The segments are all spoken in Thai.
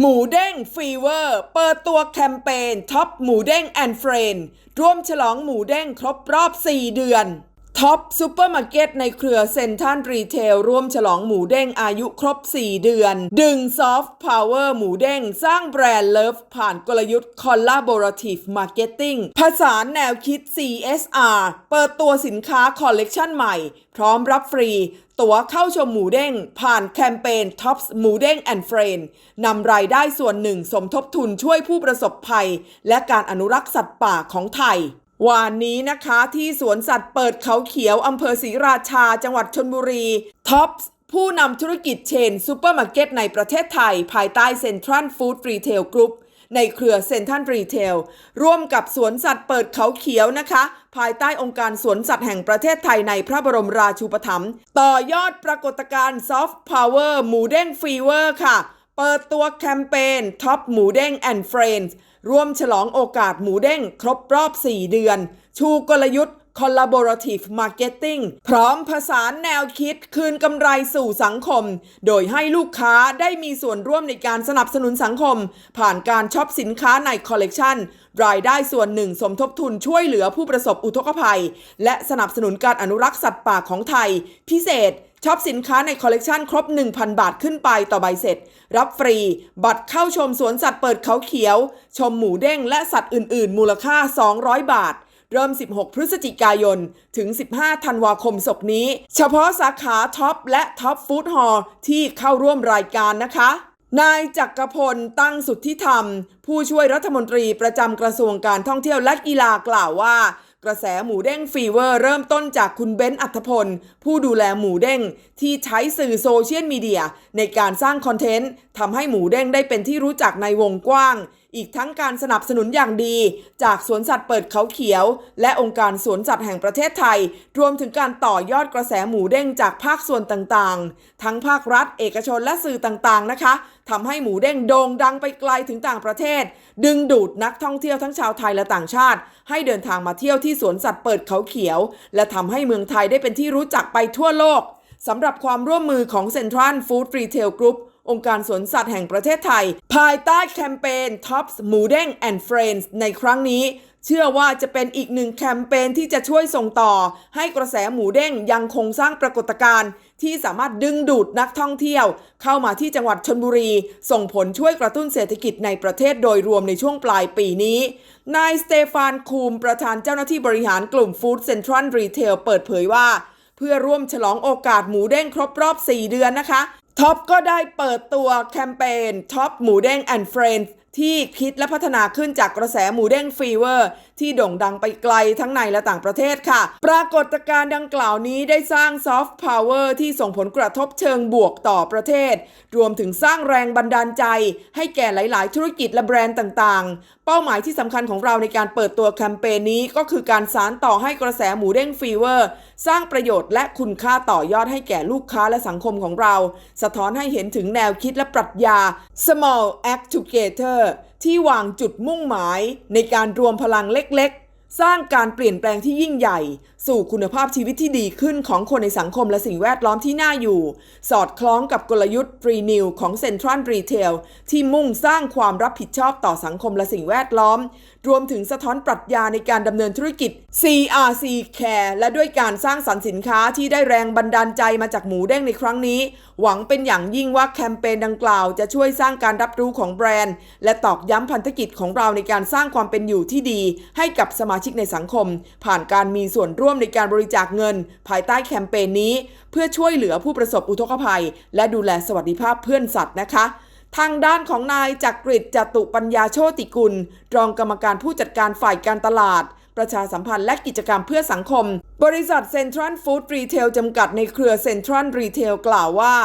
หมูเด้งฟีเวอร์ เปิดตัวแคมเปญท็อปหมูเด้งแอนด์เฟรนร่วมฉลองหมูเด้งครบรอบ 4 เดือน ท็อปซูเปอร์มาร์เก็ตในเครือเซ็นทรัลรีเทลร่วมฉลองหมูเด้งอายุครบ 4 เดือน ดึงซอฟต์พาวเวอร์หมูเด้ง สร้างแบรนด์เลิฟผ่านกลยุทธ์ Collaborative Marketing ผสานแนวคิด CSR เปิดตัวสินค้าคอลเลกชันใหม่ พร้อมรับฟรี ตั๋วเข้าชมหมูเด้ง ผ่านแคมเปญ Tops หมูเด้งแอนด์เฟรนนำรายได้ส่วนหนึ่งสมทบทุนช่วยผู้ประสบภัย และการอนุรักษ์สัตว์ป่าของไทย วานนี้นะคะที่สวนสัตว์เปิดเขาเขียวอำเภอศรีราชา จังหวัดชนบุรีท็อปผู้นำธุรกิจเชนซูเปอร์มาร์เก็ตในประเทศไทย ภายใต้เซ็นทรัลฟู้ดรีเทลกรุ๊ปในเครือเซ็นทรัลรีเทลร่วมกับสวนสัตว์เปิดเขาเขียวนะคะ ภายใต้องค์การสวนสัตว์แห่งประเทศไทยในพระบรมราชูปถัมภ์ต่อยอดปรากฏการณ์ซอฟต์พาวเวอร์หมูเด้งฟีเวอร์ค่ะ เปิดตัวแคมเปญท็อปหมูเด้งแอนด์เฟรนด์ ร่วมฉลองโอกาสหมูเด้งครบรอบ 4 เดือน ชูกลยุทธ์ Collaborative Marketing พร้อมผสานแนวคิดคืนกำไรสู่สังคม โดยให้ลูกค้าได้มีส่วนร่วมในการสนับสนุนสังคม ผ่านการช็อปสินค้าในคอลเลกชันรายได้ส่วนหนึ่งสมทบทุนช่วยเหลือผู้ประสบอุทกภัย และสนับสนุนการอนุรักษ์สัตว์ป่าของไทย พิเศษช็อปสินค้าในคอลเลกชันครบ 1,000 บาทขึ้นไปต่อใบเสร็จ รับฟรี บัตรเข้าชมสวนสัตว์เปิดเขาเขียว ชมหมูเด้งและสัตว์อื่น ๆ มูลค่า 200 บาท เริ่ม 16 พฤศจิกายน ถึง 15 ธันวาคมศกนี้ เฉพาะสาขาท็อปและท็อปฟู้ดฮอลที่เข้าร่วมรายการนะคะนายจักรพลตั้งสุทธิธรรม ผู้ช่วยรัฐมนตรีประจำกระทรวงการท่องเที่ยวและกีฬากล่าวว่า กระแสหมูเด้งฟีเวอร์เริ่มต้นจากคุณเบนซ์อัธพล ผู้ดูแลหมูเด้ง ที่ใช้สื่อโซเชียลมีเดียในการสร้างคอนเทนต์ทำให้หมูเด้งได้เป็นที่รู้จักในวงกว้าง อีกทั้งการสนับสนุนอย่างดี จากสวนสัตว์เปิดเขาเขียว และองค์การสวนสัตว์แห่งประเทศไทย รวมถึงการต่อยอดกระแสหมูเด้งจากภาคส่วนต่างๆ ทั้งภาครัฐ เอกชนและสื่อต่างๆนะคะทำให้หมูเด้งโด่งดังไปไกลถึงต่างประเทศ ดึงดูดนักท่องเที่ยวทั้งชาวไทยและต่างชาติ ให้เดินทางมาเที่ยวที่สวนสัตว์เปิดเขาเขียว และทำให้เมืองไทยได้เป็นที่รู้จักไปทั่วโลกสำหรับความร่วมมือของ Central Food Retail Group องค์การสวนสัตว์แห่งประเทศไทย ภายใต้แคมเปญ Tops หมูเด้ง and Friends ในครั้งนี้ เชื่อว่าจะเป็นอีกหนึ่งแคมเปญที่จะช่วยส่งต่อ ให้กระแสหมูเด้งยังคงสร้างปรากฏการณ์ที่สามารถดึงดูดนักท่องเที่ยว เข้ามาที่จังหวัดชนบุรี ส่งผลช่วยกระตุ้นเศรษฐกิจในประเทศโดยรวมในช่วงปลายปีนี้ นายสเตฟานคูมประธานเจ้าหน้าที่บริหารกลุ่มฟู้ดเซ็นทรัลรีเทลเปิดเผยว่าเพื่อร่วมฉลองโอกาสหมูเด้งครบรอบ 4 เดือนนะคะ ท็อปก็ได้เปิดตัวแคมเปญท็อปหมูเด้ง and Friends ที่คิดและพัฒนาขึ้นจากกระแสหมูเด้งฟีเวอร์ ที่โด่งดังไปไกลทั้งในและต่างประเทศค่ะ ปรากฏการณ์ดังกล่าวนี้ได้สร้างซอฟต์พาวเวอร์ที่ส่งผลกระทบเชิงบวกต่อประเทศ รวมถึงสร้างแรงบันดาลใจ ให้แก่หลาย ๆ ธุรกิจและแบรนด์ต่าง ๆ เป้าหมายที่สำคัญของเราในการเปิดตัวแคมเปญนี้ก็คือการสานต่อให้กระแสหมูเด้งฟีเวอร์ สร้างประโยชน์และคุณค่าต่อยอดให้แก่ลูกค้าและสังคมของเรา สะท้อนให้เห็นถึงแนวคิดและปรัชญา small act together ที่วางจุดมุ่งหมายในการรวมพลังเล็กๆ สร้างการเปลี่ยนแปลงที่ยิ่งใหญ่ สู่คุณภาพชีวิตที่ดีขึ้นของคนในสังคมและสิ่งแวดล้อมที่น่าอยู่ สอดคล้องกับกลยุทธ์ฟรีนิวของเซ็นทรัลรีเทลที่มุ่งสร้างความรับผิดชอบต่อสังคมและสิ่งแวดล้อม รวมถึงสะท้อนปรัชญาในการดำเนินธุรกิจ CRC Care และด้วยการสร้างสรรค์สินค้าที่ได้แรงบันดาลใจมาจากหมูเด้งในครั้งนี้ หวังเป็นอย่างยิ่งว่าแคมเปญดังกล่าวจะช่วยสร้างการรับรู้ของแบรนด์ และตอกย้ำพันธกิจของเราในการสร้างความเป็นอยู่ที่ดี ให้กับสมาชิกในสังคม ผ่านการมีส่วนร่วมในการบริจาคเงิน ภายใต้แคมเปญนี้ เพื่อช่วยเหลือผู้ประสบอุทกภัย และดูแลสวัสดิภาพเพื่อนสัตว์นะคะ ทางด้านของนายจักริดจตุปัญญาโชติกุล รองกรรมการผู้จัดการฝ่ายการตลาด ประชาสัมพันธ์และกิจกรรมเพื่อสังคม บริษัทเซ็นทรัลฟู้ดรีเทลจำกัดในเครือเซ็นทรัลรีเทลกล่าวว่า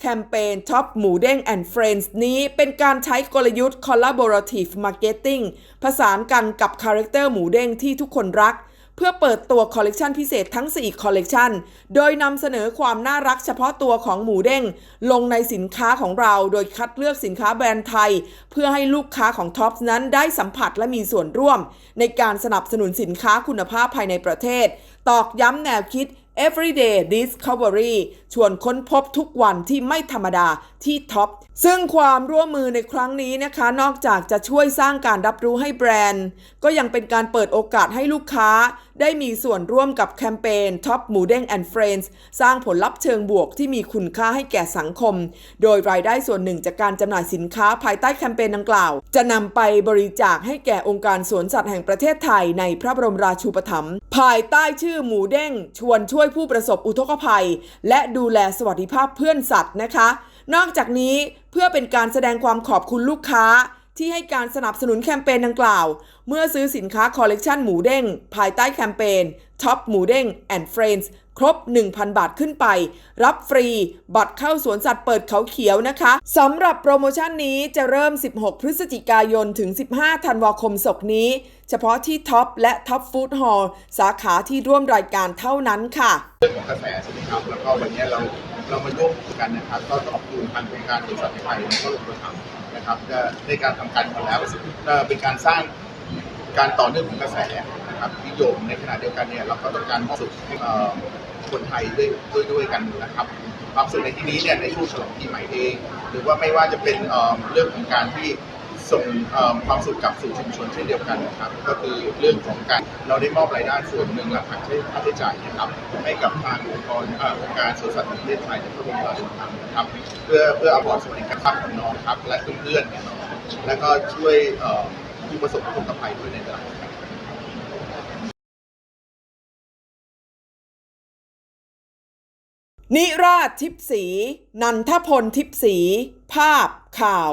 แคมเปญท็อปหมูเด้ง and Friends นี้เป็นการใช้กลยุทธ์ Collaborative Marketing ผสานกันกับคาแรคเตอร์หมูเด้งที่ทุกคนรัก เพื่อเปิดตัวคอลเลกชันพิเศษทั้ง 4 คอลเลกชันโดยนำเสนอความน่ารักเฉพาะตัวของหมูเด้ง ลงในสินค้าของเราโดยคัดเลือกสินค้าแบรนด์ไทย เพื่อให้ลูกค้าของท็อปนั้นได้สัมผัสและมีส่วนร่วม ในการสนับสนุนสินค้าคุณภาพภายในประเทศ ตอกย้ำแนวคิด Everyday Discovery ชวนค้นพบทุกวันที่ไม่ธรรมดาที่ท็อป ซึ่งความร่วมมือในครั้งนี้นะคะ นอกจากจะช่วยสร้างการรับรู้ให้แบรนด์ ก็ยังเป็นการเปิดโอกาสให้ลูกค้า ได้มีส่วนร่วมกับแคมเปญ Top หมูเด้ง and Friends สร้างผลลัพธ์เชิงบวกที่มีคุณค่าให้แก่สังคม โดยรายได้ส่วนหนึ่งจากการจำหน่ายสินค้าภายใต้แคมเปญดังกล่าว จะนำไปบริจาคให้แก่องค์การสวนสัตว์แห่งประเทศไทยในพระบรมราชูปถัมภ์ภายใต้ชื่อหมูเด้ง ชวนช่วยผู้ประสบอุทกภัย และดูแลสวัสดิภาพเพื่อนสัตว์นะคะ นอกจากนี้เพื่อเป็นการแสดงความขอบคุณลูกค้า ที่ให้การสนับสนุนแคมเปญดังกล่าว เมื่อซื้อสินค้าคอลเลกชันหมูเด้ง ภายใต้แคมเปญ Top หมูเด้ง and Friends ครบ 1,000 บาทขึ้นไป รับฟรี บัตรเข้าสวนสัตว์เปิดเขาเขียวนะคะสำหรับโปรโมชั่นนี้จะเริ่ม 16 พฤศจิกายน ถึง 15 ธันวาคมศกนี้ เฉพาะที่ท็อปและท็อปฟู้ดฮอลล์สาขาที่ร่วมรายการเท่านั้นค่ะเรื่องของกระแสใช่ไหมครับแล้วก็วันนี้เรา เรามาร่วมกันนะครับ ก็ขอบคุณทางโครงการบริษัทไทยก็ลงมือทำนะครับในการทำการมาแล้วก็เป็นการสร้างการต่อเนื่องของกระแสนะครับนิยมในขณะเดียวกันเนี่ยเราก็ต้องการมอบสุขให้คนไทยด้วยด้วยด้วยกันนะครับความสุขในที่นี้เนี่ยในช่วงฉลองปีใหม่เอง หรือว่าไม่ว่าจะเป็นเรื่องของการที่ ส่งความสุขกลับสู่ชุมชนเช่นเดียวกันนะครับ ก็คือเรื่องของการเราได้มอบรายได้ส่วนหนึ่งหลักหักใช้ค่าใช้จ่ายนะครับให้กับทางองค์กรองค์การสวนสัตว์แห่งประเทศไทยและพระบรมราชูปถัมภ์นะครับ เพื่อเพื่ออวอร์ดสวัสดิการของน้องครับ และเพื่อนๆและก็ช่วยผู้ประสบอุทกภัยด้วยในตลาดนิราชทิพย์ศรีนันทพลทิพย์ศรีภาพข่าว